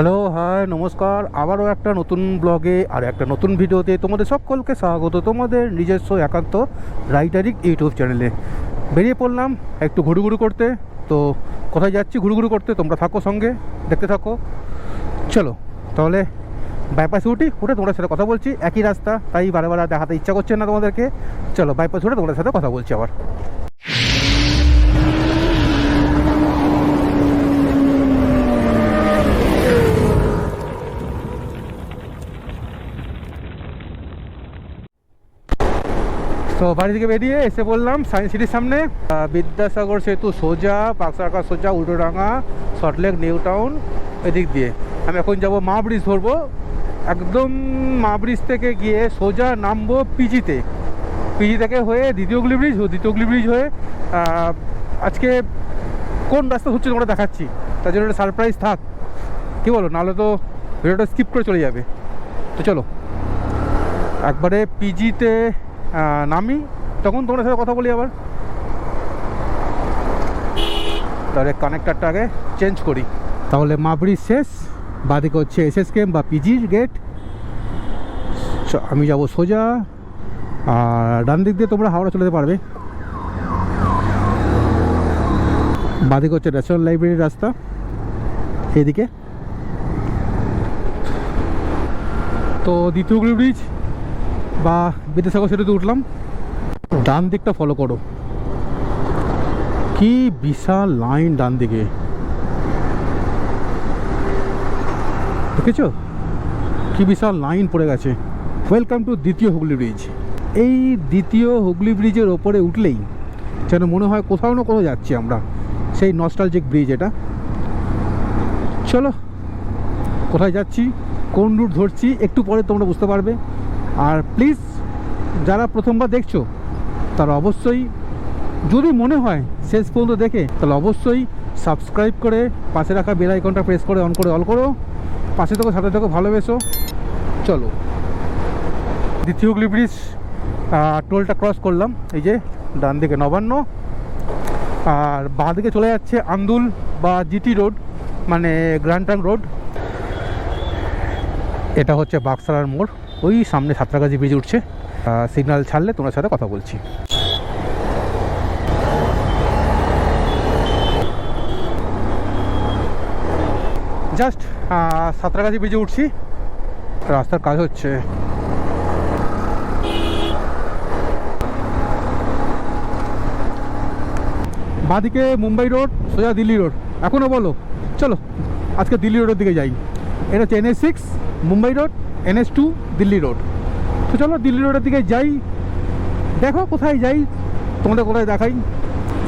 Hello, high, নমস্কার। আবারও একটা নতুন ব্লগে আর একটা নতুন ভিডিওতে তোমাদের সকলকে স্বাগত। তোমাদের নিজস্ব একান্ত রাইটারিক ইউটিউব চ্যানেলে। বেরিয়ে পড়লাম একটু ঘুরুঘুরু করতে। তো কোথায় যাচ্ছি ঘুরুঘুরু করতে? তোমরা থাকো সঙ্গে, দেখতে থাকো। চলো, তাহলে বাইপাসে উঠি উঠে তোমাদের সাথে কথা বলছি। একই রাস্তা, তাই বারে বারে দেখাতে ইচ্ছা করছে না তোমাদেরকে। চলো বাইপাস উঠে তোমাদের সাথে কথা বলছি আবার। তো বাড়ি থেকে বেরিয়ে এসে বললাম সায়েন্স সিটির সামনে। বিদ্যাসাগর সেতু সোজা পাকসাকা সোজা, উল্টোডাঙ্গা সল্টলেক নিউ টাউন এদিক দিয়ে। আমি এখন যাব মা ব্রিজ ধরবো। একদম মা ব্রিজ থেকে গিয়ে সোজা নামবো পিজিতে। পিজি থেকে হয়ে দ্বিতীয়গুলি ব্রিজ দ্বিতীয়গুলি ব্রিজ হয়ে আজকে কোন রাস্তা হচ্ছে তোমরা দেখাচ্ছি। তার জন্য সারপ্রাইজ থাক। কী বলো, নাহলে তো ভিডিওটা স্কিপ করে চলে যাবে। তো চলো। একবারে পিজিতে নামি, তখন তোমার সাথে কথা বলি আবার। তাহলে কানেক্টারটা আগে চেঞ্জ করি। তাহলে মাবড়ি শেষ, বাদিকে হচ্ছে এস এস কেম বা পিজির গেট আমি যাব সোজা, আর ডান দিক দিয়ে তোমরা হাওড়া চলে যেতে পারবে। বাদিকে হচ্ছে ন্যাশনাল লাইব্রেরির রাস্তা, এদিকে। তো দ্বিতীয়গুলি ব্রিজ বা বিদ্যাসাগর সেতুতে উঠলাম, ডান দিকটা ফলো করো। কি বিশাল লাইন ডান দিকে। দেখেছ? কি বিশাল লাইন পড়ে গেছে। ওয়েলকাম টু দ্বিতীয় হুগলি ব্রিজ এই দ্বিতীয় হুগলি ব্রিজের ওপরে উঠলেই যেন মনে হয় কোথাও না কোথাও যাচ্ছি আমরা। সেই নস্টালজিক ব্রিজ এটা। চলো, কোথায় যাচ্ছি, কোন রুট ধরছি, একটু পরে তোমরা বুঝতে পারবে। আর প্লিজ যারা প্রথমবার দেখছ, তারা অবশ্যই, যদি মনে হয় শেষ পর্যন্ত দেখে, তাহলে অবশ্যই সাবস্ক্রাইব করে পাশে রাখা বেল আইকনটা প্রেস করে অন করে অল করো। পাশে থেকে, সাথে থেকে, ভালোবেসো। চলো। দ্বিতীয় হুগলি ব্রিজ টোলটা ক্রস করলাম। এই যে, ডান দিকে নবান্ন। আর বাঁ দিকে চলে যাচ্ছে আন্দুল বা জিটি রোড মানে গ্র্যান্টান রোড এটা হচ্ছে বাক্সারার মোড়। ওই সামনে সাঁতরাগাছি ব্রিজ উঠছে। সিগন্যাল ছাড়লে তোমার সাথে কথা বলছি। জাস্ট সাঁতরাগাছি ব্রিজে উঠছি। রাস্তার কাজ হচ্ছে। বাঁদিকে মুম্বাই রোড, সোজা দিল্লি রোড। এখনও বলো। চলো, আজকে দিল্লি রোডের দিকে যাই। এটা হচ্ছে six Mumbai road NS two Delhi road. তো চলো দিল্লি রোডের দিকে যাই। দেখো কোথায় যাই, তোমাদের কোথায় দেখাই।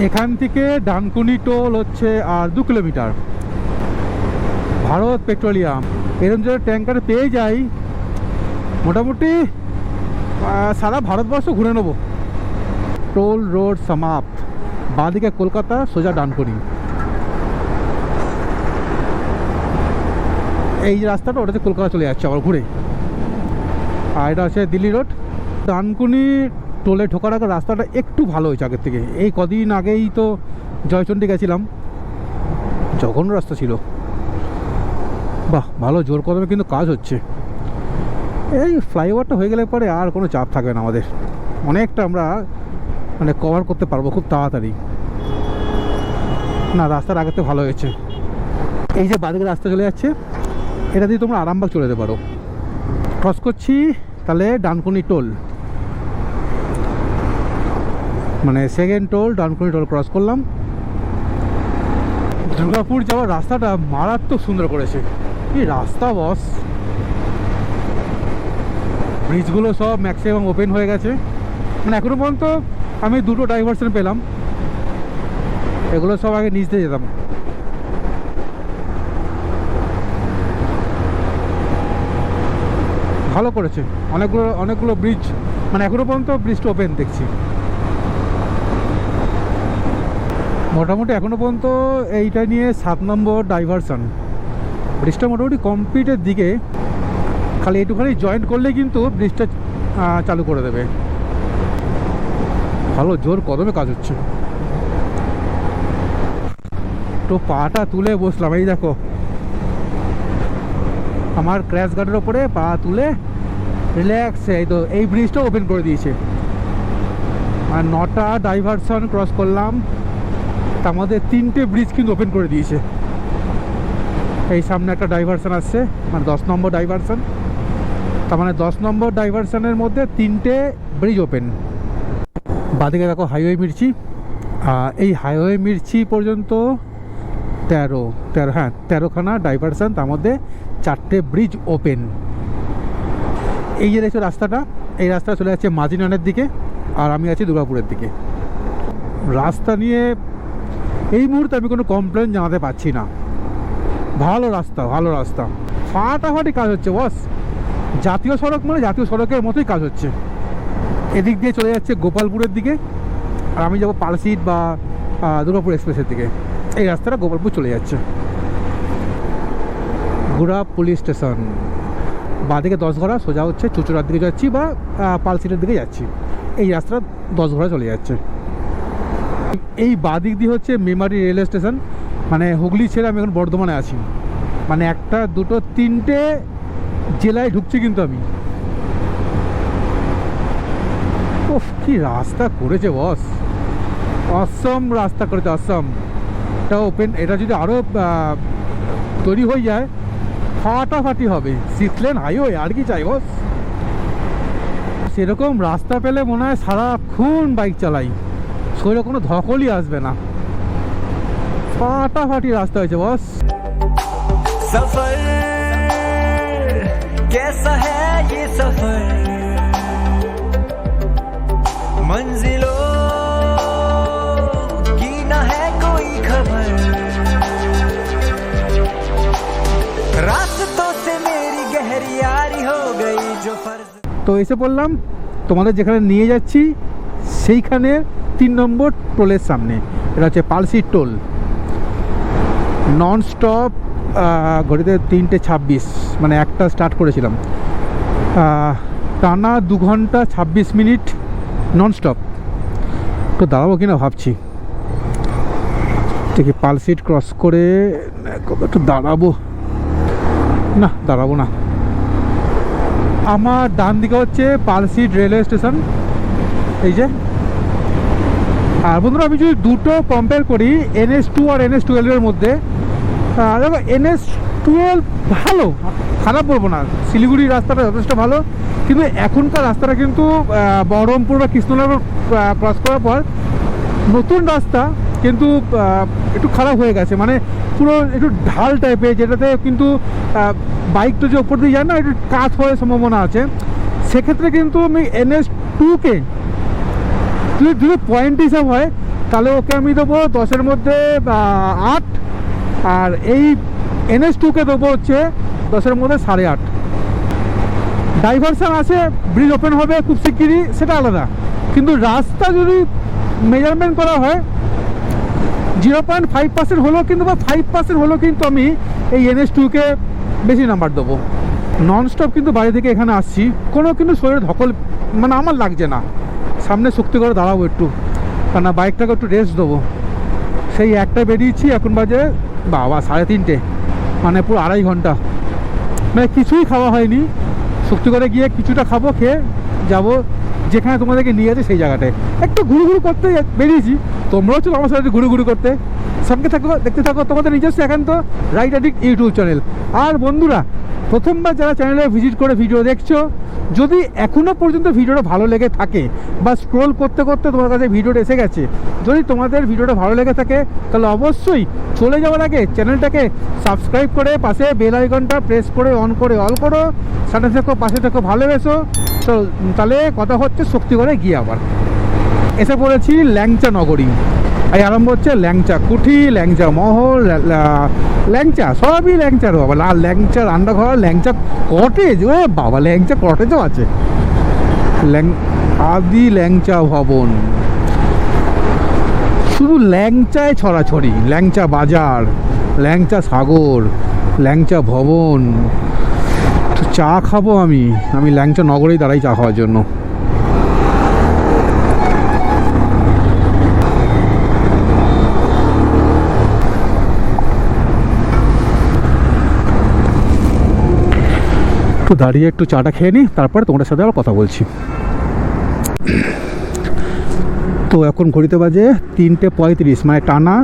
এখান থেকে ডানকুনি টোল হচ্ছে আর দু কিলোমিটার। ভারত পেট্রোলিয়াম, এরকম যদি ট্যাঙ্কার পেয়ে যাই, মোটামুটি সারা ভারতবর্ষ ঘুরে নেব। টোল রোড সমাপ্ত। বাঁদিকে কলকাতা, সোজা ডানকুনি। এই যে রাস্তাটা, ওটাতে কলকাতা চলে যাচ্ছে আবার ঘুরে। আর এটা হচ্ছে দিল্লি রোড। ডানকুনি টোলে ঢোকার আগে রাস্তাটা একটু ভালো হয়েছে আগের থেকে। এই কদিন আগেই তো জয়চন্ডী গেছিলাম। জঘন্য রাস্তা ছিল। বাহ, ভালো, জোর কদমে কিন্তু কাজ হচ্ছে। এই ফ্লাইওভারটা হয়ে গেলে পরে আর কোনো চাপ থাকবে না আমাদের। অনেকটা আমরা মানে কভার করতে পারব খুব তাড়াতাড়ি। না রাস্তার থেকে ভালো হয়েছে। এই যে বাদিকে রাস্তা চলে যাচ্ছে। এটা দিয়ে তোমরা আরামবাগ চলে যেতে পারো। ক্রস করছি, তাহলে ডানকুনি টোল। মানে second toll Dankuni toll cross করলাম। দুর্গাপুর যাওয়ার রাস্তাটা মারাত্মক সুন্দর করেছে। কি রাস্তা বস ব্রিজগুলো সব ম্যাক্সিমাম ওপেন হয়ে গেছে। মানে এখনও পর্যন্ত আমি দুটো ডাইভারশন পেলাম। এগুলো সব আগে নিচ দিয়ে যেতাম। ভালো করেছে। অনেকগুলো অনেকগুলো ব্রিজ মানে এখনও পর্যন্ত ব্রিজটা ওপেন দেখছি। মোটামুটি এখনও পর্যন্ত এইটা নিয়ে সাত নম্বর ডাইভারশন ব্রিজটা মোটামুটি কমপ্লিটের দিকে। খালি একটুখানি জয়েন্ট করলে কিন্তু ব্রিজটা চালু করে দেবে। ভালো, জোর কদমে কাজ হচ্ছে। তো পাটা তুলে বসলাম, এই দেখো। আমার ক্র্যাশ গার্ডের ওপরে পা তুলে রিল্যাক্স এই তো, এই ব্রিজটা ওপেন করে দিয়েছে। আর নটা ডাইভারশন ক্রস করলাম। তার মধ্যে তিনটে ব্রিজ কিন্তু ওপেন করে দিয়েছে। এই সামনে একটা ডাইভারশন আসছে মানে দশ নম্বর ডাইভারশন তার মানে দশ নম্বর ডাইভারশনের মধ্যে তিনটে ব্রিজ ওপেন বাদিকে দেখো হাইওয়ে মির্চি। এই হাইওয়ে মির্চি পর্যন্ত তেরো তেরো হ্যাঁ তেরোখানা ডাইভারশন তার মধ্যে চারটে ব্রিজ ওপেন এই যে দেখছ রাস্তাটা, এই রাস্তা চলে যাচ্ছে মাঝিনানের দিকে আর আমি আছি দুর্গাপুরের দিকে। রাস্তা নিয়ে এই মুহূর্তে আমি কোনো কমপ্লেন জানাতে পারছি না। ভালো রাস্তা ভালো রাস্তা। ফাটাফাটি কাজ হচ্ছে বস জাতীয় সড়ক মানে জাতীয় সড়কের মতোই কাজ হচ্ছে। এদিক দিয়ে চলে যাচ্ছে গোপালপুরের দিকে আর আমি যাব পালসিট বা দুর্গাপুর এক্সপ্রেসের দিকে। এই রাস্তাটা গোপালপুর চলে যাচ্ছে। গুড়া পুলিশ স্টেশন। বাঁদিকে ঘোড়া, সোজা হচ্ছে চুচুড়ার দিকে যাচ্ছি বা পালসিটের দিকে যাচ্ছি। এই রাস্তাটা ঘোড়া চলে যাচ্ছে। এই বাদিক দিয়ে হচ্ছে মেমারি রেলওয়ে স্টেশন। মানে হুগলি ছেড়ে আমি এখন বর্ধমানে আছি। মানে একটা, দুটো, তিনটে জেলায় ঢুকছি কিন্তু আমি। কি রাস্তা করেছে বস। অসম রাস্তা করেছে, অসম। এটা ওপেন এটা যদি আরও তৈরি হয়ে যায়, ফাটাফাটি হবে। সিক্স লেন হাইওয়ে আর কি চাই বস সেরকম রাস্তা পেলে মনে হয় সারাক্ষণ বাইক চালাই। শরীরে কোনো ধকলই আসবে না। ফাটাফাটি রাস্তা হয়েছে বস সফর কেসা হ্যাঁ সফর তো এসে পড়লাম তোমাদের যেখানে নিয়ে যাচ্ছি, সেইখানে তিন নম্বর টোলের সামনে। এটা হচ্ছে পালসি টোল। নন স্টপ ঘড়িতে তিনটে ছাব্বিশ মানে একটা স্টার্ট করেছিলাম। টানা দু ঘণ্টা ছাব্বিশ মিনিট নন স্টপ তো দাঁড়াবো কিনা ভাবছি। দেখি পালসিট ক্রস করে একটু দাঁড়াবো। না দাঁড়াবো না। আমার ডান দিকে হচ্ছে পালসিট রেলওয়ে স্টেশন। এই যে। আর বন্ধুরা, আমি যদি দুটো কম্পেয়ার করি এনএস টু আর এনএস টুয়েলভের মধ্যে দেখো এনএস টুয়েলভ ভালো, খারাপ বলব না। শিলিগুড়ি রাস্তাটা যথেষ্ট ভালো, কিন্তু এখনকার রাস্তাটা কিন্তু বহরমপুর বা কৃষ্ণনগর ক্রস করার পর নতুন রাস্তা কিন্তু একটু খারাপ হয়ে গেছে। মানে পুরো একটু ঢাল টাইপের যেটাতে কিন্তু বাইকটা যে ওপর দিয়ে যায় না, একটু কাজ হওয়ার সম্ভাবনা আছে। সেক্ষেত্রে কিন্তু আমি এনএস টুকে যদি যদি পয়েন্ট হিসাব হয়, তাহলে ওকে আমি দেবো দশের মধ্যে আট। আর এই এনএস টুকে দেবো হচ্ছে দশের মধ্যে সাড়ে আট। ডাইভারশন আছে ব্রিজ ওপেন হবে খুব শিগগিরই, সেটা আলাদা। কিন্তু রাস্তা যদি মেজারমেন্ট করা হয় জিরো পয়েন্ট ফাইভ পার্সেন্ট হলেও কিন্তু বা ফাইভ পার্সেন্ট হলেও কিন্তু আমি এই এনএস টুকে বেশি নাম্বার দেবো। নন স্টপ কিন্তু বাড়ি থেকে এখানে আসছি। কোনো কিন্তু শরীরে ধকল মানে আমার লাগছে না। সামনে শক্তি করে দাঁড়াবো একটু। কেন বাইকটাকে একটু রেস্ট দেবো। সেই একটা বেরিয়েছি, এখন বাজে বাবা, সাড়ে তিনটে। মানে পুরো আড়াই ঘণ্টা। মানে কিছুই খাওয়া হয়নি। শক্তি করে গিয়ে কিছুটা খাব, খেয়ে যাব। যেখানে তোমাদেরকে নিয়ে আছে সেই জায়গাটায়। একটু ঘুরু ঘুরু করতে বেরিয়েছি। তোমরাও চলো আমার সাথে ঘুরু ঘুরু করতে। সঙ্গে থাকো, দেখতে থাকো, তোমাদের নিজস্ব একান্ত রাইট অ্যাডিক্ট ইউটিউব চ্যানেল আর বন্ধুরা, প্রথমবার যারা চ্যানেলে ভিজিট করে ভিডিও দেখছ, যদি এখনও পর্যন্ত ভিডিওটা ভালো লেগে থাকে, বা স্ক্রোল করতে করতে তোমার কাছে ভিডিওটা এসে গেছে, যদি তোমাদের ভিডিওটা ভালো লেগে থাকে, তাহলে অবশ্যই চলে যাওয়ার আগে চ্যানেলটাকে সাবস্ক্রাইব করে, পাশে বেল আইকনটা প্রেস করে অন করে অল করো, সাথে থেকো, পাশে থেকো, ভালোবেসো। তো তাহলে কথা হচ্ছে শক্তি করে গিয়ে আবার। এসে পড়েছি ল্যাংচা নগরী। এই আরম্ভ হচ্ছে ল্যাংচা কুঠি, ল্যাংচা মহল, ল্যা- ল্যা- ল্যাংচা, সবই ল্যাংচার বাবা। লাল ল্যাংচা রান্না ঘর ল্যাংচা কটেজ ও বাবা, ল্যাংচা কটেজও আছে। ল্যাং, আদি ল্যাংচা ভবন। শুধু ল্যাংচায় ছড়াছড়ি, ল্যাংচা বাজার, ল্যাংচা সাগর, ল্যাংচা ভবন। চা খাব আমি আমি ল্যাংচা নগরেই দাঁড়াই চা খাওয়ার জন্য। একটু দাঁড়িয়ে একটু চাটা খেয়ে নিই, তারপরে তোমাদের সাথে আবার কথা বলছি। তো এখন ঘড়িতে বাজে তিনটে পঁয়ত্রিশ মানে টানা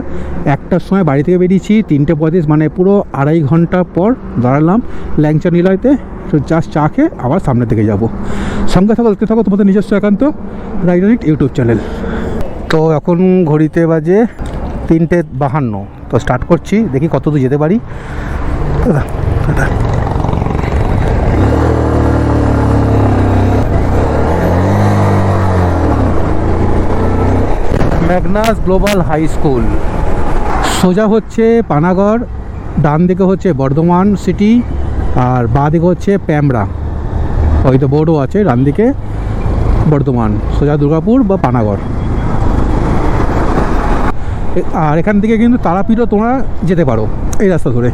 একটার সময় বাড়ি থেকে বেরিয়েছি, তিনটে পঁয়ত্রিশ মানে পুরো আড়াই ঘণ্টা পর দাঁড়ালাম ল্যাংচা নিলয়তে। তো জাস্ট চা খেয়ে আবার সামনের দিকে যাব। সঙ্গে থাকো, দেখতে থাকো তোমাদের নিজস্ব একান্ত রাইডারিট ইউটিউব চ্যানেল। তো এখন ঘড়িতে বাজে তিনটে বাহান্ন, তো স্টার্ট করছি, দেখি কত দূর যেতে পারি। Magnus global high school. সোজা হচ্ছে পানাগড়, ডান দিকে হচ্ছে বর্ধমান সিটি, আর বাঁ দিকে হচ্ছে প্যামরা। হয়তো বোর্ডও আছে, ডান দিকে বর্ধমান, সোজা দুর্গাপুর বা পানাগড়। আর এখান থেকে কিন্তু তারাপীঠও তোমরা যেতে পারো, এই রাস্তা ধরে।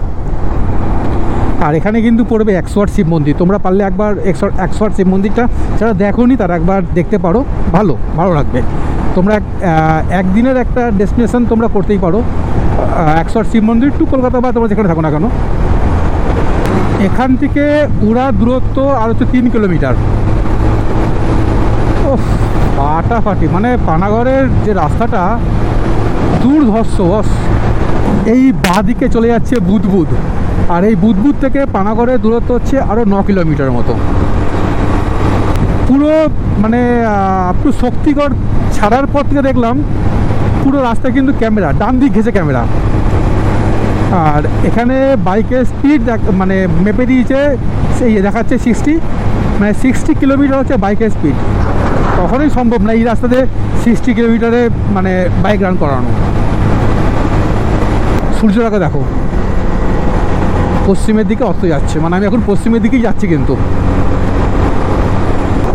আর এখানে কিন্তু পড়বে একশো আট শিব মন্দির, তোমরা পারলে একবার একশো একশো আট শিব মন্দিরটা যারা দেখোনি তারা একবার দেখতে পারো, ভালো ভালো লাগবে। তোমরা এক- একদিনের একটা ডেস্টিনেশন তোমরা করতেই পারো। একশো আট শিব মন্দির টু কলকাতা বা তোমরা যেখানে থাকো না কেন। এখান থেকে পুরা দূরত্ব আর হচ্ছে তিন কিলোমিটার। ও ফাটাফাটি। মানে পানাগড়ের যে রাস্তাটা, দুর্ধর্ষ বস এই বাঁ দিকে চলে যাচ্ছে বুদবুদ। আর এই বুদবুদ থেকে পানাগড়ের দূরত্ব হচ্ছে আরও ন কিলোমিটার মতো। পুরো মানে একটু শক্তিগড় ছাড়ার পর থেকে দেখলাম, পুরো রাস্তায় কিন্তু ক্যামেরা ডান দিক ঘেসে ক্যামেরা। আর এখানে বাইকের স্পিড মানে মেপে দিয়েছে, সেই দেখাচ্ছে সিক্সটি মানে সিক্সটি কিলোমিটার হচ্ছে বাইকের স্পিড কখনোই সম্ভব না এই রাস্তাতে সিক্সটি কিলোমিটারে মানে বাইক রান করানো। সূর্যটাকে দেখো। পশ্চিমের দিকে অস্ত যাচ্ছে মানে আমি এখন পশ্চিমের দিকেই যাচ্ছি কিন্তু।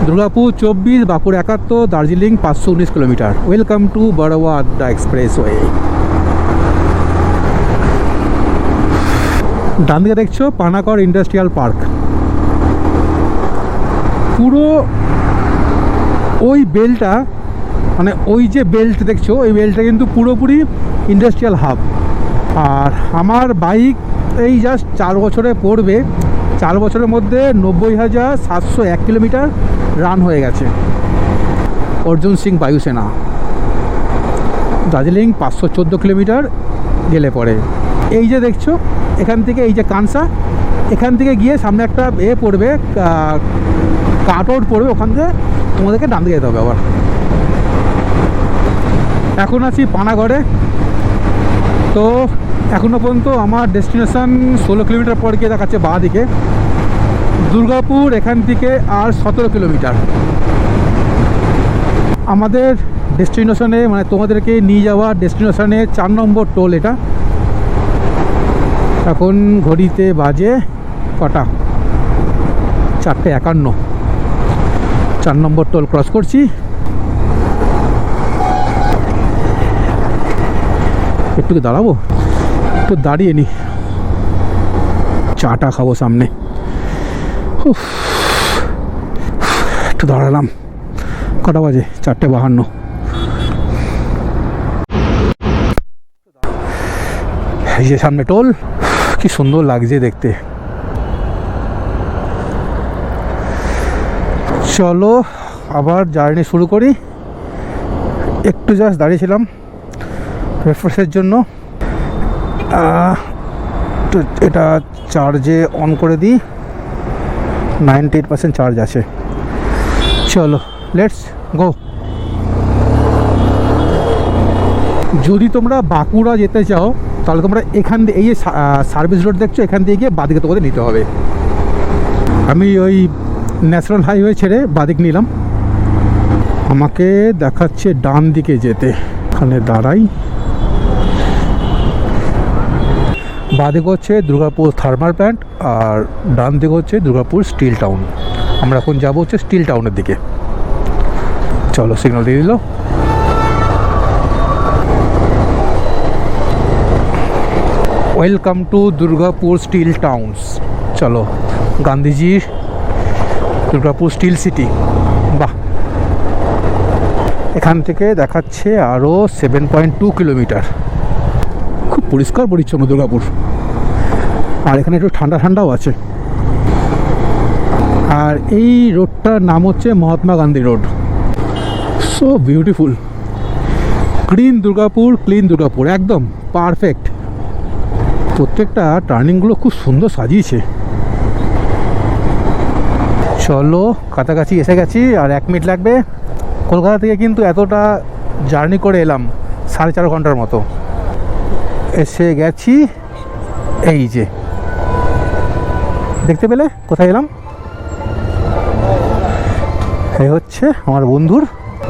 দুর্গাপুর চব্বিশ, বাঁকুড়া একাত্তর, দার্জিলিং পাঁচশো উনিশ কিলোমিটার। ওয়েলকাম টু বড়োয়া আড্ডা এক্সপ্রেস ওয়ে ডান দিকে দেখছ পানাকড় ইন্ডাস্ট্রিয়াল পার্ক পুরো ওই বেলটা মানে ওই যে বেল্ট দেখছ, ওই বেল্টটা কিন্তু পুরোপুরি ইন্ডাস্ট্রিয়াল হাব আর আমার বাইক এই জাস্ট চার বছরে পড়বে। চার বছরের মধ্যে নব্বই হাজার সাতশো এক কিলোমিটার রান হয়ে গেছে। অর্জুন সিং বায়ুসেনা। দার্জিলিং পাঁচশো চোদ্দ কিলোমিটার গেলে পরে। এই যে দেখছ, এখান থেকে এই যে কানসা, এখান থেকে গিয়ে সামনে একটা এ পড়বে কাট আউট পড়বে, ওখান থেকে তোমাদেরকে ডান দিকে যেতে হবে আবার। এখন আছি পানাগড়ে। তো এখনও পর্যন্ত আমার ডেস্টিনেশান ষোলো কিলোমিটার পর গিয়ে দেখাচ্ছে বাঁ দিকে। দুর্গাপুর এখান থেকে আর সতেরো কিলোমিটার। আমাদের ডেস্টিনেশনে মানে তোমাদেরকে নিয়ে যাওয়া ডেস্টিনেশনে চার নম্বর টোল এটা। এখন ঘড়িতে বাজে কটা? চারটে একান্ন। চার নম্বর টোল ক্রস করছি। একটুকে দাঁড়াবো? একটু দাঁড়িয়ে নি। চাটা খাব সামনে। একটু দাঁড়ালাম। কটা বাজে? চারটে বাহান্ন। এই যে সামনে টোল। কি সুন্দর লাগছে দেখতে। চলো আবার জার্নি শুরু করি। একটু জাস্ট দাঁড়িয়েছিলাম। রেফ্রেশের জন্য। এটা চার্জে অন করে দিই। নাইনটি এইট পার্সেন্ট চার্জ আছে। চলো লেটস গো যদি তোমরা বাঁকুড়া যেতে চাও, তাহলে তোমরা এখান দিয়ে, এই যে সার্ভিস রোড দেখছ, এখান দিয়ে গিয়ে বাদিকে তোমাদের নিতে হবে। আমি ওই ন্যাশনাল হাইওয়ে ছেড়ে বাদিক নিলাম। আমাকে দেখাচ্ছে ডান দিকে যেতে। এখানে দাঁড়াই। বাঁদিকে হচ্ছে দুর্গাপুর থার্মাল প্ল্যান্ট আর ডান দিকে হচ্ছে দুর্গাপুর স্টিল টাউন আমরা এখন যাব হচ্ছে স্টিল টাউনের দিকে। চলো সিগন্যাল দিয়ে দিল। Welcome to Durgapur steel towns চলো গান্ধীজির দুর্গাপুর স্টিল সিটি বাহ। এখান থেকে দেখাচ্ছে আরও সেভেন পয়েন্ট টু কিলোমিটার পরিষ্কার পরিচ্ছন্ন দুর্গাপুর। আর এখানে একটু ঠান্ডা ঠান্ডাও আছে। আর এই রোডটার নাম হচ্ছে Mahatma Gandhi road. So beautiful clean Durgapur clean Durgapur, একদম পারফেক্ট প্রত্যেকটা টার্নিংগুলো খুব সুন্দর সাজিয়েছে। চলো, কাছাকাছি এসে গেছি, আর এক মিনিট লাগবে। কলকাতা থেকে কিন্তু এতটা জার্নি করে এলাম, সাড়ে চার ঘণ্টার মতো। এসে গেছি। এই যে। দেখতে পেলে? কোথায় এলাম? এই হচ্ছে আমার বন্ধুর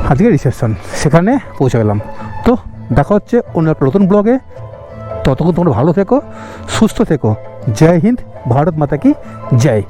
আজকে রিসেপশন সেখানে পৌঁছে গেলাম। তো দেখা হচ্ছে অন্য একটা নতুন ব্লগে ততক্ষণ তোমরা ভালো থেকো, সুস্থ থেকো। জয় হিন্দ, ভারত মাতা কি জয়।